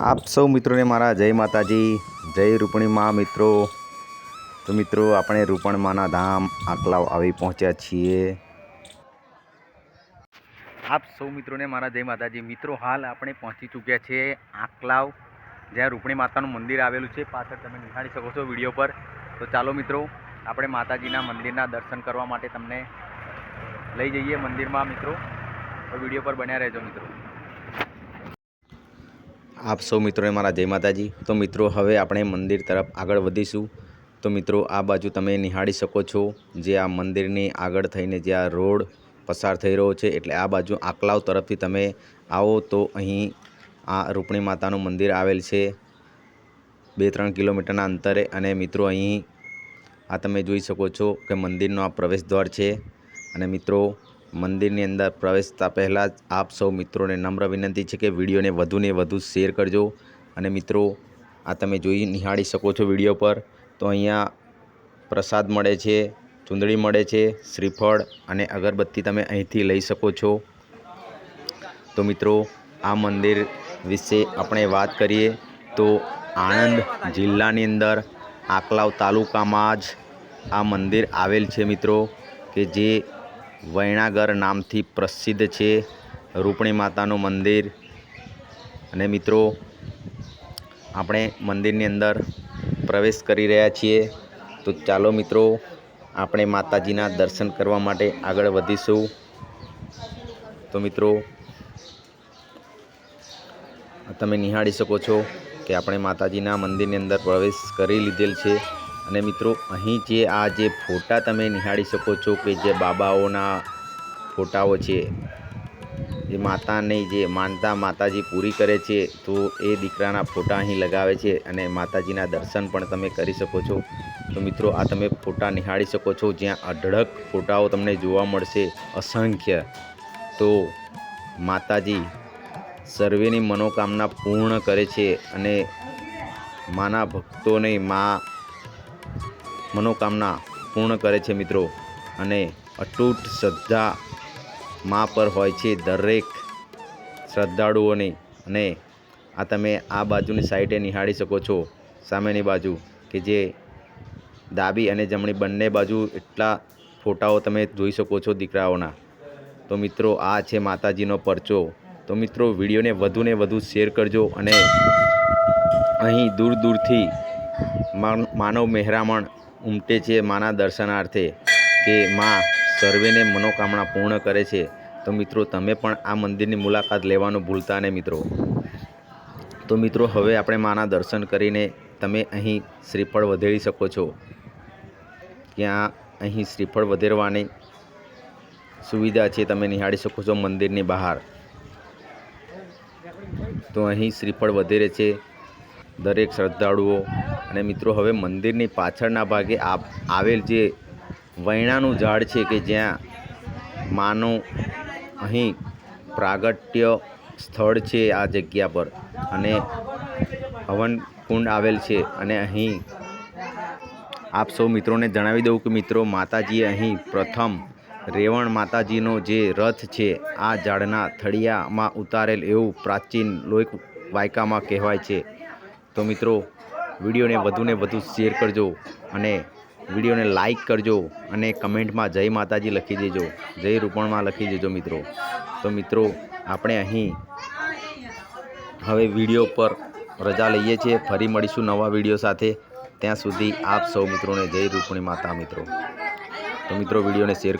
આપ સૌ મિત્રોને મારા જય માતાજી, જય રૂપણી માં મિત્રો. તો મિત્રો, આપણે રૂપણ માના ધામ આકલાવ આવી પહોંચ્યા છીએ. આપ સૌ મિત્રોને મારા જય માતાજી, મિત્રો, હાલ આપણે પહોંચી ચૂક્યા છીએ આકલાવ જ્યાં રૂપણી માતાનું મંદિર આવેલું છે. પાછળ તમે નિહાળી શકો છો વીડિયો પર. તો ચાલો મિત્રો, આપણે માતાજીના મંદિરના દર્શન કરવા માટે તમને લઈ જઈએ મંદિરમાં, મિત્રો. તો વીડિયો પર બન્યા રહેજો, મિત્રો. આપ સૌ મિત્રોને મારા જય માતાજી. તો મિત્રો, હવે આપણે મંદિર તરફ આગળ વધીશું. તો મિત્રો, આ બાજુ તમે નિહાળી શકો છો જે આ મંદિરની આગળ થઈને જે આ રોડ પસાર થઈ રહ્યો છે, એટલે આ બાજુ આકલાવ તરફથી તમે આવો તો અહીં આ રૂપણી માતાનું મંદિર આવેલ છે બે ત્રણ કિલોમીટરના અંતરે. અને મિત્રો, અહીં આ તમે જોઈ શકો છો કે મંદિરનો આ પ્રવેશ દ્વાર છે. અને મિત્રો મંદિરની અંદર પ્રવેશતા પહેલાં જ આપ સૌ મિત્રોને નમ્ર વિનંતી છે કે વિડીયોને વધુને વધુ શેર કરજો. અને મિત્રો, આ તમે જોઈ નિહાળી શકો છો વીડિયો પર. તો અહીંયા પ્રસાદ મળે છે, ચૂંદડી મળે છે, શ્રીફળ અને અગરબત્તી તમે અહીંથી લઈ શકો છો. તો મિત્રો, આ મંદિર વિશે આપણે વાત કરીએ તો આણંદ જિલ્લાની અંદર આકલાવ તાલુકામાં જ આ મંદિર આવેલ છે મિત્રો, કે જે વૈણાગર નામથી પ્રસિદ્ધ છે. રૂપણી માતાનું મંદિર. અને મિત્રો, આપણે મંદિરની અંદર પ્રવેશ કરી રહ્યા છીએ. તો ચાલો મિત્રો, આપણે માતાજીના દર્શન કરવા માટે આગળ વધીશું. તો મિત્રો, તમે નિહાળી શકો છો કે આપણે માતાજીના મંદિરની અંદર પ્રવેશ કરી લીધેલ છે. અને મિત્રો, અહીં જે આ જે ફોટા તમે નિહાળી શકો છો કે જે બાબાઓના ફોટાઓ છે જે માતાની જે માનતા માતાજી પૂરી કરે છે, તો એ દીકરાના ફોટા અહીં લગાવે છે અને માતાજીના દર્શન પણ તમે કરી શકો છો. તો મિત્રો, આ તમે ફોટા નિહાળી શકો છો, જ્યાં અઢળક ફોટાઓ તમને જોવા મળશે અસંખ્ય. તો માતાજી સર્વેની મનોકામના પૂર્ણ કરે છે અને માના ભક્તોને મા મનોકામના પૂર્ણ કરે છે મિત્રો. અને અતૂટ શ્રદ્ધા મા પર હોય છે દરેક શ્રદ્ધાળુઓની. અને આ તમે આ બાજુની સાઈડે નિહાળી શકો છો. સામેની બાજુ કે જે ડાબી અને જમણી બંને બાજુ એટલા ફોટાઓ તમે જોઈ શકો છો દીકરાઓના. તો મિત્રો, આ છે માતાજીનો પરચો. તો મિત્રો, વિડીયોને વધુને વધુ શેર કરજો અને અહીં દૂર દૂરથી માન- માનવ મહેરામણ ઉમટે છે માના દર્શનાર્થે કે માં સર્વેને મનોકામના પૂર્ણ કરે છે. તો મિત્રો, તમે પણ આ મંદિરની મુલાકાત લેવાનું ભૂલતા નહીં મિત્રો. તો મિત્રો, હવે આપણે માના દર્શન કરીને તમે અહીં શ્રીફળ વધેરી શકો છો. ત્યાં અહીં શ્રીફળ વધેરવાની સુવિધા છે તમે નિહાળી શકો છો મંદિરની બહાર. તો અહીં શ્રીફળ વધેરે છે. દરેક શ્રદ્ધાળુઓ અને મિત્રો, હવે મંદિરની પાછળના ભાગે આવેલ જે વૈણાનું ઝાડ છે કે જ્યાં માનું અહીં પ્રાગટ્ય સ્થળ છે આ જગ્યા પર અને હવન કુંડ આવેલ છે અને અહીં આપ સૌ મિત્રોને જણાવી દઉં કે મિત્રો, માતાજીએ અહીં પ્રથમ રેવણ માતાજીનો જે રથ છે આ ઝાડના થળિયામાં ઉતારેલ એવું પ્રાચીન લોક વાયકામાં કહેવાય છે. તો મિત્રો, વિડીયોને વધુને વધુ શેર કરજો અને વિડીયોને લાઈક કરજો અને કમેન્ટમાં જય માતાજી લખી દેજો, જય રૂપણમાં લખી દેજો મિત્રો. તો મિત્રો, આપણે અહીં હવે વીડિયો પર રજા લઈએ છીએ, ફરી મળીશું નવા વીડિયો સાથે. ત્યાં સુધી આપ સૌ મિત્રોને જય રૂપણી માતા મિત્રો. તો મિત્રો, વિડીયોને શેર